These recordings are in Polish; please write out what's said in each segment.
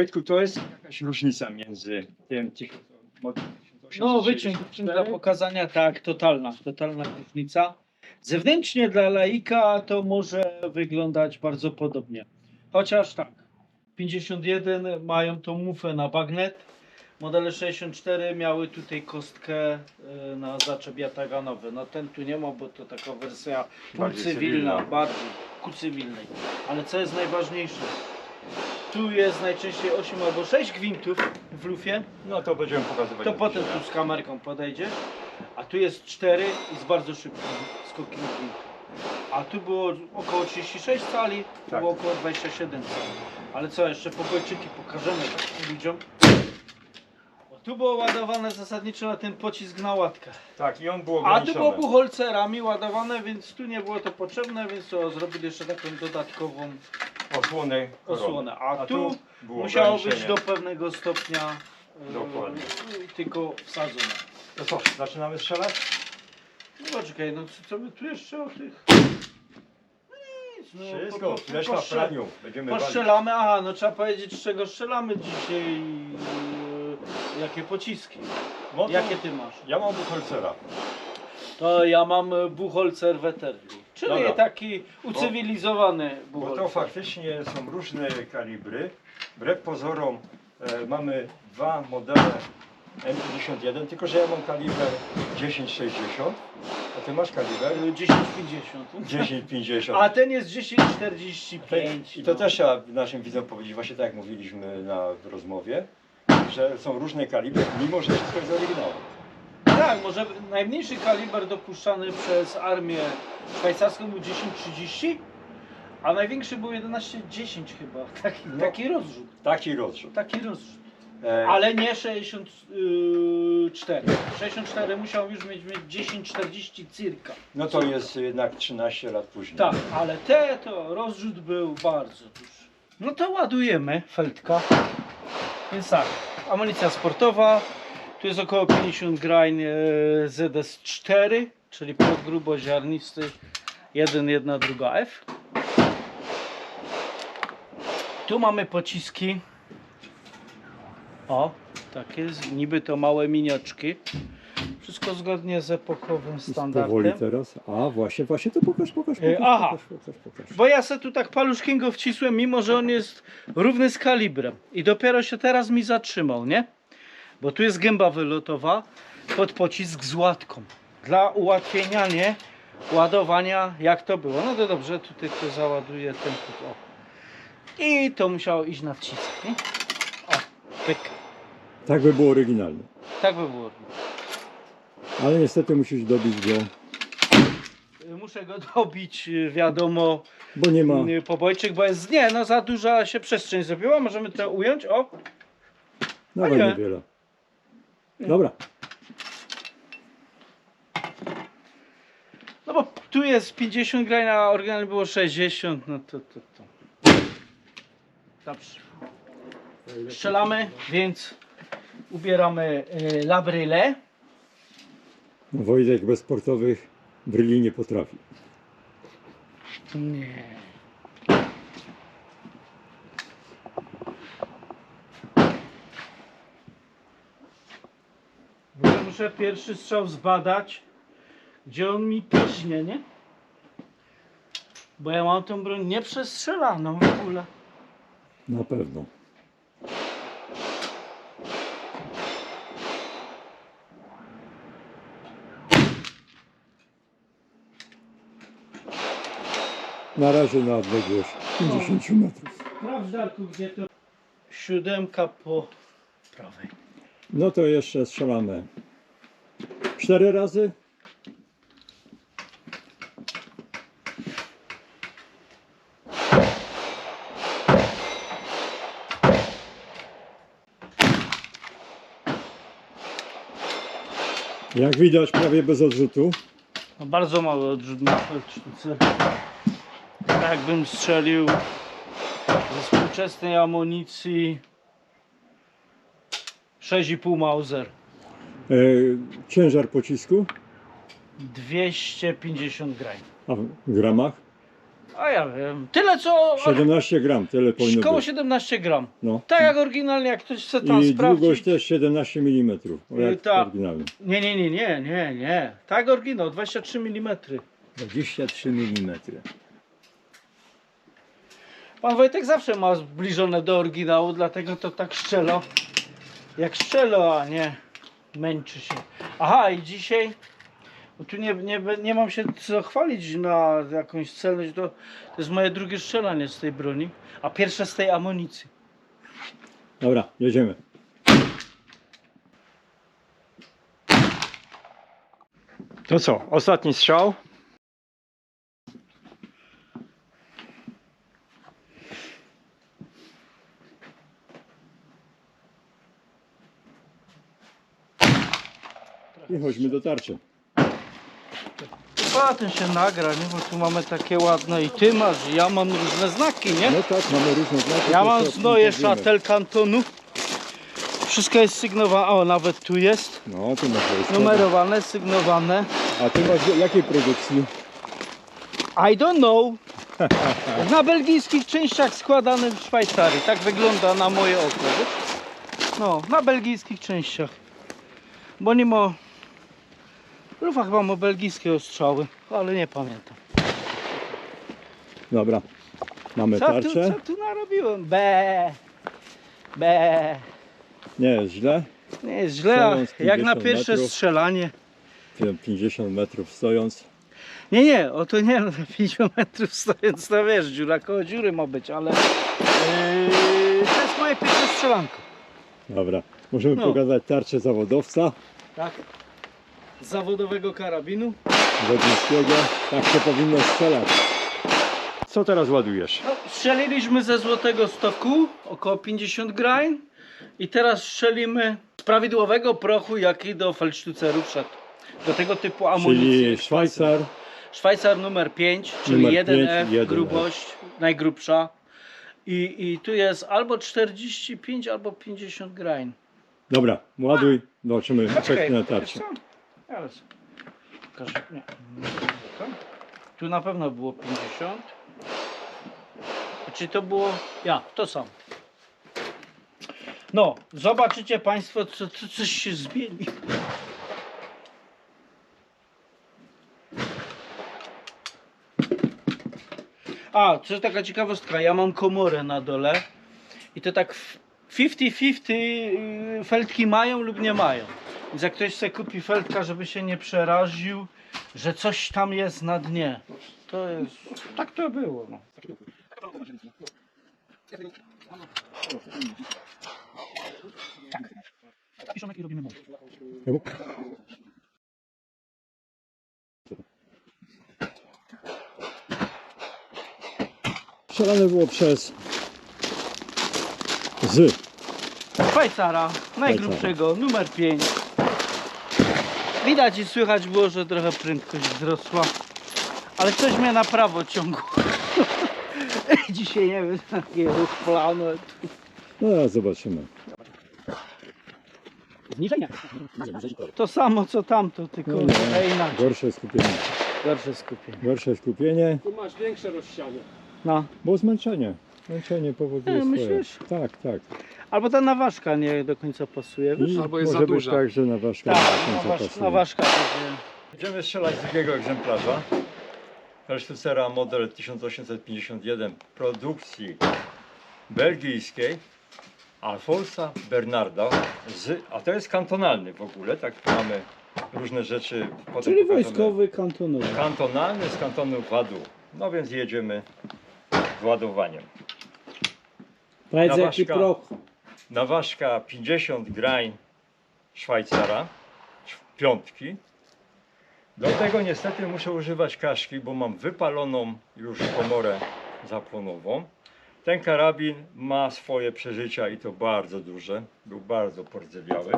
Wojtku, to jest jakaś różnica między tym No, wyciąg dla pokazania, tak, totalna, totalna różnica. Zewnętrznie dla laika to może wyglądać bardzo podobnie. Chociaż tak, 51 mają tą mufę na bagnet, modele 64 miały tutaj kostkę e, na zaczep jataganowy. No ten tu nie ma, bo to taka wersja Bardziej cywilna, cywilna. bardziej ku cywilnej. Ale co jest najważniejsze? Tu jest najczęściej 8 albo 6 gwintów w lufie. No to będziemy pokazywać. To potem tu z kamerką podejdziesz. A tu jest 4 i z bardzo szybkim skokiem gwintu. A tu było około 36 cali, tu Tak. było około 27 cali. Ale co, jeszcze pokojczyki pokażemy ludziom. Tu było ładowane zasadniczo na ten pocisk na łatkę. Tak, i on był A tu było bucholcerami ładowane, więc tu nie było to potrzebne, więc to zrobili jeszcze taką dodatkową Osłonę. korony. osłonę. A, tu było musiało być ograniczenie. do pewnego stopnia e, Dokładnie. tylko wsadzone. To co, zaczynamy strzelać? No poczekaj, no co, co my tu jeszcze o tych... No nic, no, Wszystko, po- po- reszta w postrze- praniu. Będziemy walić. Postrzelamy, aha, no trzeba powiedzieć z czego strzelamy dzisiaj, jakie pociski. No Jakie ty masz? Ja mam bucholcera. To ja mam e, Buchholzer Veterli, czyli Dobra. taki ucywilizowany Bo Buchholzer. to faktycznie są różne kalibry. Wbrew pozorom e, mamy dwa modele M51, tylko że ja mam kaliber 1060, a ty masz kaliber E, 1050. 1050. A ten jest 1045. I to no. też trzeba naszym widzom powiedzieć, właśnie tak jak mówiliśmy na rozmowie, że są różne kalibry, mimo że wszystko jest oryginał. Tak, może najmniejszy kaliber dopuszczany przez armię szwajcarską był 1030, a największy był 1110 chyba. Taki, No. taki rozrzut. Taki rozrzut. Taki rozrzut. E, Ale nie 64. 64 musiał już mieć, mieć 1040 circa. no to jest jednak 13 lat później. Tak, ale te to rozrzut był bardzo duży. No to ładujemy Feldka. Więc tak, amunicja sportowa. Tu jest około 50 grań e, ZS4, czyli podgruboziarnisty 1, 1, druga F. Tu mamy pociski. O, takie niby to małe minioczki. Wszystko zgodnie z Powoli standardem. teraz. A właśnie, właśnie to pokaż, pokaż, E, pokaż, aha. pokaż, pokaż, pokaż. Bo ja se tu tak paluszkiem go wcisłem, mimo że on jest równy z kalibrem. I dopiero się teraz mi zatrzymał, nie? Bo tu jest gęba wylotowa pod pocisk z łatką. Dla ułatwienia, nie? Ładowania, jak to było. No to dobrze, tutaj to załaduje ten put. O. I to musiało iść na wcisk, nie? O, pyk. Tak by było oryginalne. Tak by było. Ale niestety musisz dobić go, Muszę go dobić, y, wiadomo, bo nie ma. y, pobojczyk, bo jest, nie, no za duża się przestrzeń zrobiła. Możemy to ująć, o. Dawaj nie. niewiele. Dobra. No bo tu jest 50 grań, a oryginalnie było 60, no to to to. Dobrze. Strzelamy, więc ubieramy y, labryle. No, Wojtek bez sportowych bryli nie potrafi. Nie. Muszę pierwszy strzał zbadać, gdzie on mi piśnie, nie? Bo ja mam tą broń nieprzestrzelaną w ogóle. Na pewno. Na razie na odległość 50 no. metrów. Sprawdź Darku, gdzie to... Siódemka po prawej. No to jeszcze strzelamy. Cztery razy. Jak widać prawie bez odrzutu. No bardzo mały odrzut na 4 jakbym strzelił ze współczesnej amunicji 6,5 Mauser. E, ciężar pocisku, 250 grań. a w gramach A ja wiem. Tyle co. 17 gram, tyle powinno Koło być. 17 gram. No. Tak jak oryginalnie, jak ktoś chce tam I sprawdzić. długość też 17 mm, jak ta- oryginalny. Nie, nie, nie, nie, nie, nie. Tak oryginał, 23 mm. 23 mm. Pan Wojtek zawsze ma zbliżone do oryginału, dlatego to tak szczelo. Jak szczelo, a nie męczy się. Aha, i dzisiaj. Bo tu nie, nie, nie mam się co chwalić na jakąś celność. To, to jest moje drugie strzelanie z tej broni, a pierwsze z tej amunicji. Dobra, jedziemy. To co, ostatni strzał? Chodźmy do tarczy. A ten się nagra, nie? Bo tu mamy takie ładne i ty masz, i ja mam różne znaki, nie? No tak, mamy różne znaki. Ja to mam się znoje szatel kantonu. Wszystko jest sygnowane. O, nawet tu jest. No, tu masz wojskowe. Numerowane, sygnowane. A ty masz jakiej produkcji? I don't know. Na belgijskich częściach składanych w Szwajcarii. Tak wygląda na moje oko. No, na belgijskich częściach. Bo ma... Lufa chyba ma belgijskie ostrzały, ale nie pamiętam. Dobra, mamy Co tu, tarczę. co tu narobiłem? Be. Be. Nie jest źle. Nie jest źle, jak na 50 pierwsze metrów. strzelanie. 50 metrów stojąc. Nie, nie, o to nie, no, 50 metrów stojąc, to wiesz, dziura koło dziury ma być, ale yy, to jest moje pierwsze strzelanko. Dobra, możemy No. pokazać tarczę zawodowca Tak. Zawodowego karabinu. Wodnickiego. Tak się powinno strzelać. Co teraz ładujesz? No, strzeliliśmy ze złotego stoku, około 50 grain. I teraz strzelimy z prawidłowego prochu, jaki do Feldstucerów szedł. Do tego typu amunicji. Czyli Szwajcar. Szwajcar numer 5, czyli Numer 1F, 5, 1F. grubość najgrubsza. I, I tu jest albo 45, albo 50 grain. Dobra, ładuj. Zobaczymy efekty na tarczy. Co? Zaraz. Pokażę. Nie. Tu na pewno było 50. Czy to było. Ja, to samo. No, zobaczycie Państwo, co, co coś się zmieni. A, to taka ciekawostka. Ja mam komorę na dole i to tak w 50-50 y, feltki mają lub nie mają. Więc jak ktoś sobie kupi feltka, żeby się nie przeraził, że coś tam jest na dnie. To jest. Tak to było. No. Tak. Jaki robimy mózg. Strzelane było przez z. Szwajcara, najgrubszego, numer 5. Widać i słychać było, że trochę prędkość wzrosła. Ale coś mnie na prawo ciągło. Dzisiaj nie wiem, jaki ruch planu. No zobaczymy. Zniżenia. To samo co tamto, tylko No, trochę inaczej. Gorsze skupienie. Gorsze skupienie. Gorsze skupienie, Tu masz większe rozsianie. No. bo zmęczenie. Zmęczenie powoduje E, swoje. myślisz? Tak, tak. Albo ta naważka nie do końca pasuje. Wiesz? Albo jest może za być duża. tak, że na ważkę Tak, nie do końca naważ, pasuje. naważka będzie. Będziemy strzelać z drugiego egzemplarza. Felstucera model 1851 produkcji belgijskiej Alfonsa Bernarda z, a to jest kantonalny w ogóle, tak mamy różne rzeczy. potem Czyli pokażemy. wojskowy kantonowy. Kantonalny z kantonu Wadu. No więc jedziemy z ładowaniem. Powiedz Naważka. jaki proch. Naważka 50 grain Szwajcara, piątki. Do tego niestety muszę używać kaszki, bo mam wypaloną już komorę zapłonową. Ten karabin ma swoje przeżycia i to bardzo duże. Był bardzo pordzewiały.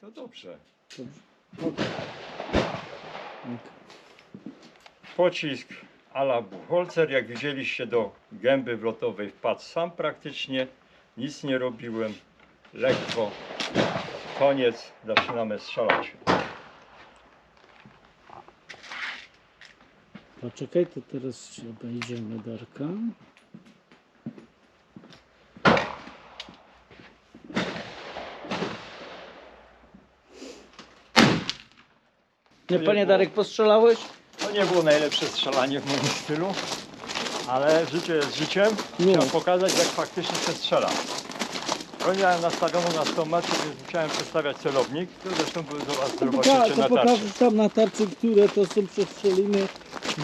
To dobrze. Pocisk ala Buchholzer, jak widzieliście do gęby wlotowej wpadł sam praktycznie, nic nie robiłem, lekko, koniec, zaczynamy strzelać. Poczekaj, to teraz się obejdziemy Darka. Nie, panie Darek, postrzelałeś? To nie było najlepsze strzelanie w moim stylu, ale życie jest życiem. No. Chciałem pokazać, jak faktycznie się strzela. Broń miałem nastawioną na 100 metrów, więc musiałem przestawiać celownik. To zresztą były do Was To, poka- zobaczycie to na tarczy. pokażesz tam na tarczy, które to są przestrzeliny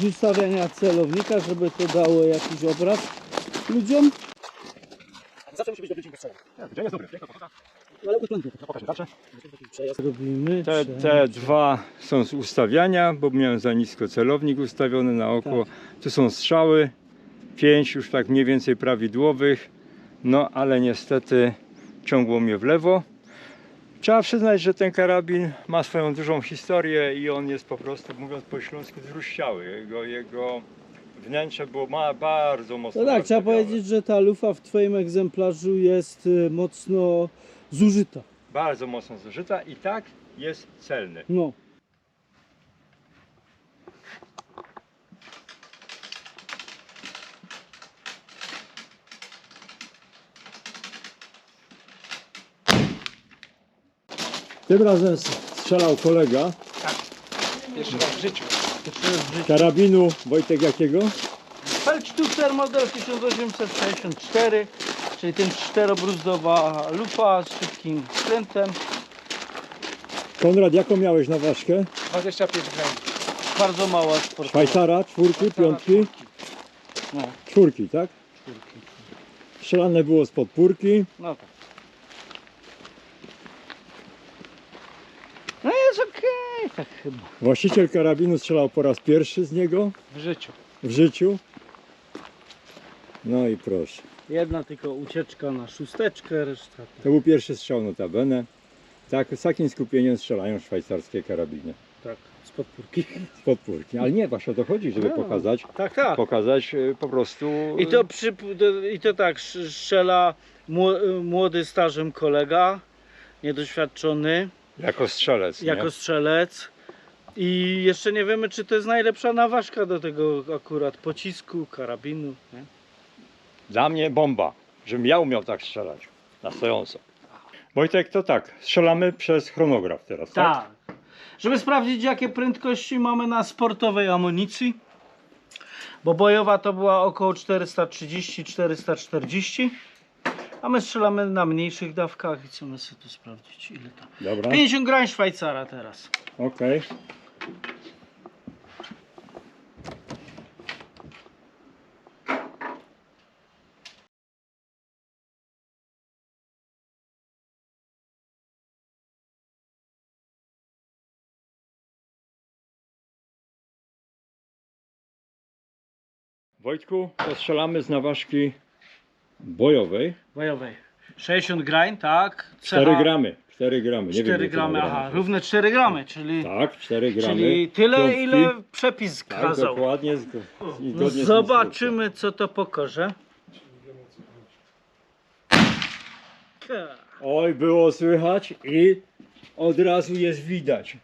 z ustawiania celownika, żeby to dało jakiś obraz ludziom. Gdzie jest dobry? Robimy. Te, te dwa są z ustawiania, bo miałem za nisko celownik ustawiony na oko. Tu są strzały, pięć już tak mniej więcej prawidłowych, no ale niestety ciągło mnie w lewo. Trzeba przyznać, że ten karabin ma swoją dużą historię i on jest po prostu, mówiąc po śląsku, zruściały. Jego, jego wnętrze było ma bardzo mocno No tak, trzeba powiedzieć, że ta lufa w Twoim egzemplarzu jest y, mocno zużyta. Bardzo mocno zużyta i tak jest celny. No. Tym razem strzelał kolega Pierwszy raz w życiu. karabinu Wojtek jakiego? Feldstufer model 1864, czyli ten czterobruzdowa lufa z szybkim skrętem. Konrad, jaką miałeś na ważkę? 25 gramów. Bardzo mała sportowa. Szwajcara, czwórki, piątki? No, Czwórki, tak? czwórki. Strzelane było z podpórki. No tak. No jest okej, tak chyba. Właściciel karabinu strzelał po raz pierwszy z niego W życiu. w życiu. No i proszę. Jedna tylko ucieczka na szósteczkę, reszta. To był pierwszy strzał notabene. Tak, z takim skupieniem strzelają szwajcarskie karabiny. Tak, z podpórki. Z podpórki. Ale nie, właśnie o to chodzi, żeby No. pokazać, Tak, tak. pokazać e, po prostu... I to, przy, do- I to tak, strzela mło- młody stażem kolega, niedoświadczony, Jako strzelec. nie? jako strzelec. I jeszcze nie wiemy, czy to jest najlepsza naważka do tego akurat pocisku, karabinu. Nie? Dla mnie bomba, żebym ja umiał tak strzelać na stojąco. Wojtek, to tak, strzelamy przez chronograf teraz, tak? Tak. Żeby sprawdzić, jakie prędkości mamy na sportowej amunicji. Bo bojowa to była około 430-440. A my strzelamy na mniejszych dawkach i chcemy sobie tu sprawdzić, ile to. Dobra, 50 gram Szwajcara teraz. okej. Wojtku, to strzelamy z naważki bojowej. Bojowej. 60 grań, tak. 4 CH gramy. 4 gramy. Nie 4 wiem, gramy, aha, gramach równe 4 gramy, czyli, Tak, 4 gramy. czyli tyle, Piątki. ile przepis Tak, kazał. dokładnie. zgo- No, z zobaczymy, co to pokaże. Oj, było słychać i od razu jest widać.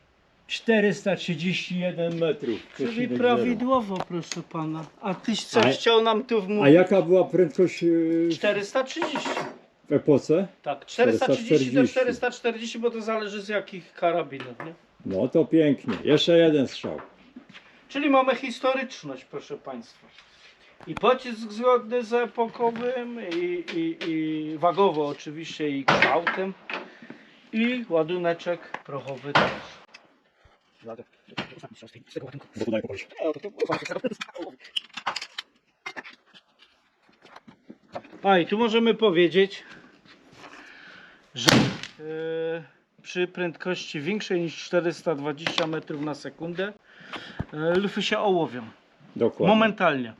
431 metrów. Czyli przecinek prawidłowo, proszę pana. A tyś coś A- chciał nam tu zero. A wmówić? jaka była prędkość yy, 430. w epoce? Tak, 430 do 440. 440, bo to zależy z jakich karabinów, nie? No to pięknie. Jeszcze jeden strzał. Czyli mamy historyczność, proszę Państwa. I pocisk zgodny z epokowym, i, i, i wagowo oczywiście, i kształtem. I ładuneczek prochowy też. A i tu możemy powiedzieć, że e, przy prędkości większej niż 420 metrów na sekundę e, lufy się ołowią. Dokładnie. Momentalnie.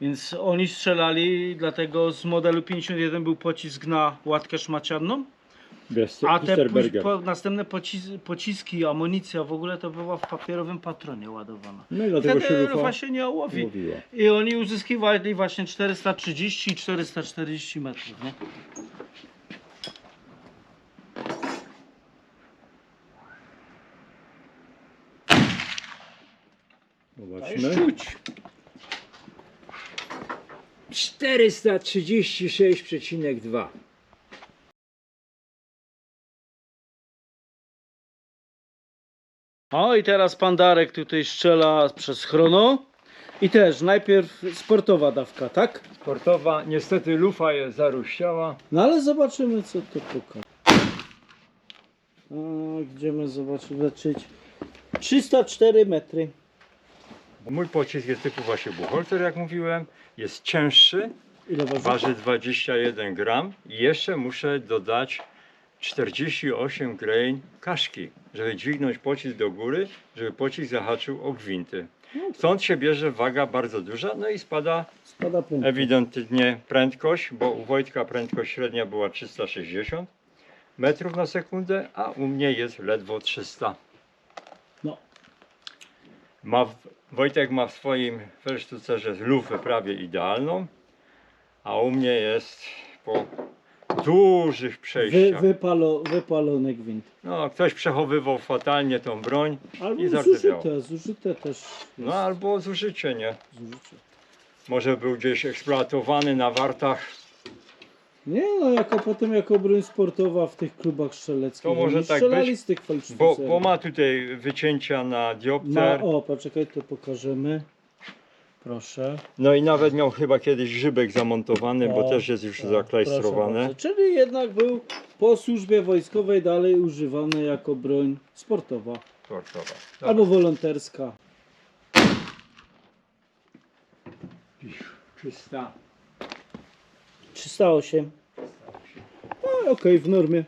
Więc oni strzelali, dlatego z modelu 51 był pocisk na łatkę szmacianą, A te póź, po, następne pocis, pociski, amunicja w ogóle to była w papierowym patronie ładowana. No i dlatego się Wtedy lufa lufa się nie ołowi. mówiła. I oni uzyskiwali właśnie 430 i 440 metrów. Nie? Zobaczmy. czuć. 436,2. O i teraz pan Darek tutaj strzela przez chrono. I też najpierw sportowa dawka, tak? Sportowa, niestety lufa jest zaruściała. No ale zobaczymy co to pokaże. A, gdzie my zobaczymy zobaczyć? 304 metry. Mój pocisk jest typu właśnie bucholter, jak mówiłem. Jest cięższy, Ile waży? waży 21 gram i jeszcze muszę dodać 48 grain kaszki, żeby dźwignąć pocisk do góry, żeby pocisk zahaczył o gwinty. Stąd się bierze waga bardzo duża, no i spada Spada prędkość. ewidentnie prędkość, bo u Wojtka prędkość średnia była 360 metrów na sekundę, a u mnie jest ledwo 300. No. Ma, w- Wojtek ma w swoim felsztucerze lufę prawie idealną, a u mnie jest po dużych Wy, przejściach. wypalo, wypalony gwint. No, ktoś przechowywał fatalnie tą broń i Albo zardzewiało. zużyte, zużyte też. No albo zużycie, nie? Zużycie. Może był gdzieś eksploatowany na wartach. Nie no, jako potem jako broń sportowa w tych klubach strzeleckich. To może Oni tak strzelali być, z tych Bo, falsztucerów. bo ma tutaj wycięcia na Ma, diopter. o, poczekaj, to pokażemy. Proszę. No i nawet miał chyba kiedyś grzybek zamontowany, bo O, też jest już o, zaklejstrowane. proszę bardzo. Czyli jednak był po służbie wojskowej dalej używany jako broń sportowa Sportowa. albo wolonterska. 300. 308. No okej, w normie.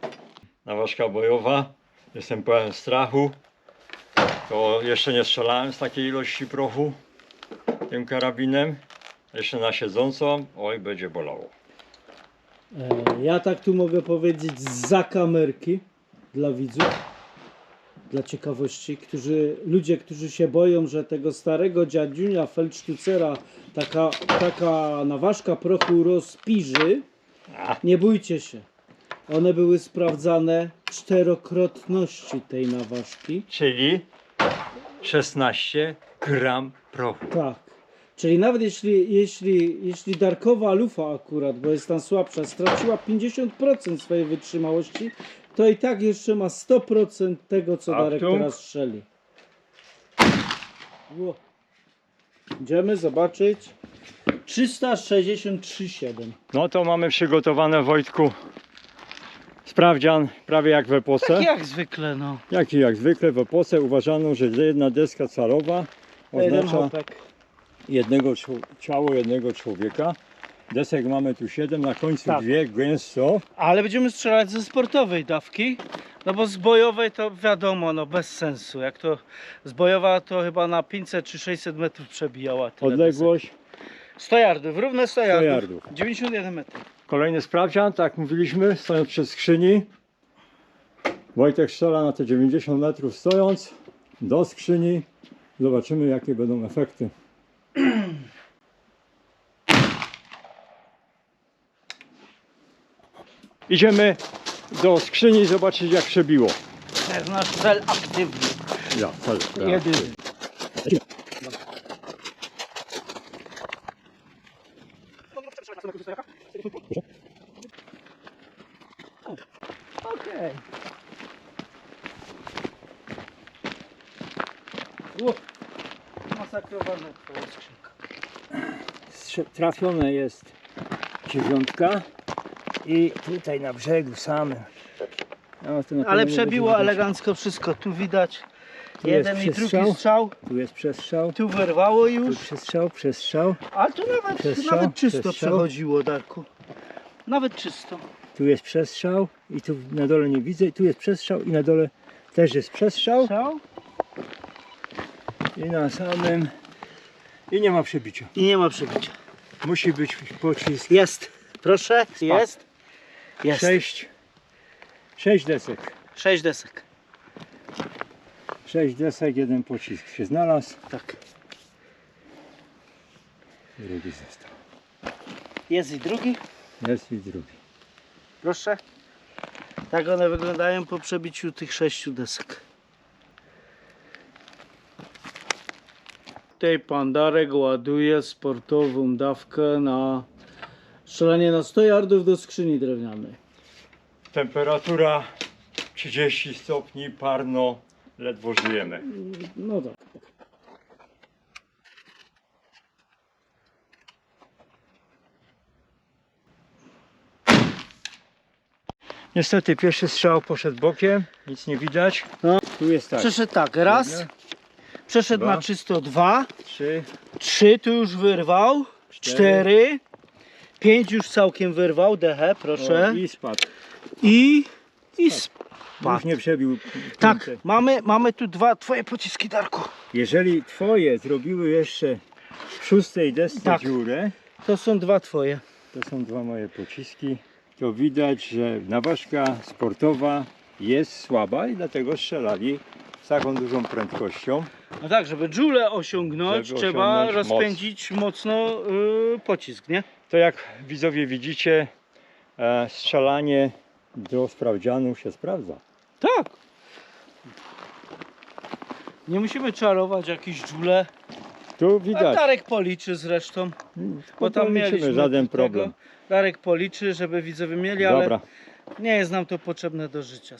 Naważka bojowa. Jestem pełen strachu. To jeszcze nie strzelałem z takiej ilości prochu tym karabinem. Jeszcze na siedzącą. Oj, będzie bolało. E, Ja tak tu mogę powiedzieć za kamerki dla widzów, dla ciekawości, którzy, ludzie, którzy się boją, że tego starego dziadziunia Feldsztucera taka, taka naważka prochu rozpiży, nie bójcie się. One były sprawdzane czterokrotności tej naważki. Czyli 16 gram prochu. Tak. Czyli nawet jeśli, jeśli, jeśli Darkowa lufa akurat, bo jest tam słabsza, straciła 50% swojej wytrzymałości, to i tak jeszcze ma 100% tego, co Darek Achtung. teraz strzeli. Ło. Idziemy zobaczyć. 363,7. No to mamy przygotowane Wojtku sprawdzian prawie jak w epoce. Tak jak zwykle, no. Jaki jak zwykle w epoce uważano, że jedna deska calowa Jeden oznacza. Jednego ciało jednego człowieka. Desek mamy tu 7, na końcu Tak. dwie gęsto. Ale będziemy strzelać ze sportowej dawki. No bo z bojowej to wiadomo, no bez sensu. Jak to z bojowa to chyba na 500 czy 600 metrów przebijała. Odległość. desek. 100 yardów, równe 100 yardów. yardów. 91 metrów. Kolejny sprawdzian, tak jak mówiliśmy, stojąc przy skrzyni. Wojtek strzela na te 90 metrów stojąc do skrzyni. Zobaczymy jakie będą efekty. Idziemy do skrzyni zobaczyć jak przebiło. To jest nasz cel aktywny. Ja, cel. Ja. Jedyny. Trafione jest dziewiątka i tutaj na brzegu samym. No, Ale przebiło elegancko wszystko. Tu widać Tu jeden i drugi strzał. Tu jest przestrzał, Tu wyrwało tu już. przestrzał, przestrzał. Ale tu nawet, Przestrzał, nawet czysto przestrzał. przechodziło, Darku. Nawet czysto. Tu jest przestrzał i tu na dole nie widzę. I tu jest przestrzał i na dole też jest przestrzał. Strzał. I na samym... I nie ma przebicia. I nie ma przebicia. Musi być pocisk. Jest. Proszę. Jest. Jest. Sześć, sześć desek. Sześć desek. Sześć desek, jeden pocisk się znalazł. Tak. Drugi został. Jest i drugi. Jest i drugi. Proszę. Tak one wyglądają po przebiciu tych sześciu desek. Tutaj pan Darek ładuje sportową dawkę na strzelanie na 100 yardów do skrzyni drewnianej. Temperatura 30 stopni, parno, ledwo żyjemy. No tak. Niestety pierwszy strzał poszedł bokiem, nic nie widać. Tu jest tak. Przeszedł tak, raz, przeszedł dwa. na czysto dwa, Trzy, trzy tu już wyrwał, cztery, pięć już całkiem wyrwał, dechę, proszę. i spadł. I, i Już spadł. nie przebił. Tak, mamy, mamy tu dwa twoje pociski, Darku. Jeżeli twoje zrobiły jeszcze w szóstej desce Tak. dziurę, To są dwa twoje. to są dwa moje pociski, to widać, że naważka sportowa jest słaba i dlatego strzelali z taką dużą prędkością. No tak, żeby dżule osiągnąć, Żeby trzeba osiągnąć rozpędzić mocno y, pocisk, nie? To jak widzowie widzicie, e, strzelanie do sprawdzianu się sprawdza. Tak. Nie musimy czarować jakichś dżule. Tu A widać. Darek policzy zresztą. Bo tam mieliśmy żaden problem. Darek policzy, żeby widzowie mieli, ale Dobra. nie jest nam to potrzebne do życia.